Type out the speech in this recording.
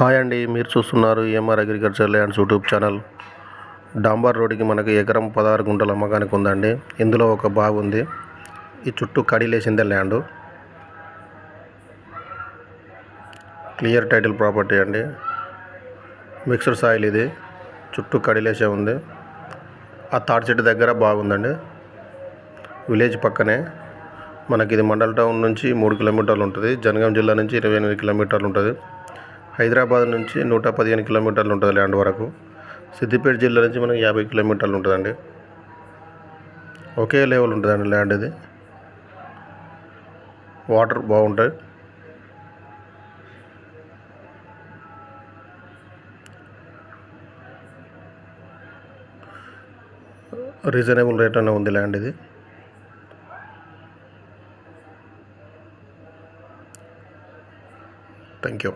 Hi అండి మీరు చూస్తున్నారు EMR agriculture lands YouTube channel. డాంబర్ రోడ్డుకి మనకి ఎకరం పదహారు గుంటల అమ్మకానికి ఉందండి. ఇందులో ఒక బావి ఉంది. ఈ చుట్టూ కడిలేసిందే ల్యాండ్. క్లియర్ టైటిల్ ప్రాపర్టీ అండి. మిక్స్డ్ సాయిల్ ఇది. చుట్టూ కడిలేసే ఉంది. ఆ తాడి చెట్టు దగ్గర బాగుందండి విలేజ్ పక్కనే. మనకి ఇది మండల్ టౌన్ నుంచి మూడు కిలోమీటర్లు ఉంటుంది. జనగాం జిల్లా నుంచి ఇరవై ఎనిమిది కిలోమీటర్లు ఉంటుంది. హైదరాబాద్ నుంచి నూట పదిహేను కిలోమీటర్లు ఉంటుంది ల్యాండ్ వరకు. సిద్దిపేట జిల్లా నుంచి మనకి యాభై కిలోమీటర్లు ఉంటుందండి. ఒకే లెవెల్ ఉంటుందండి ల్యాండ్ ఇది. వాటర్ బాగుంటాయి. రీజనబుల్ రేట్ అనే ఉంది ల్యాండ్ ఇది. Thank you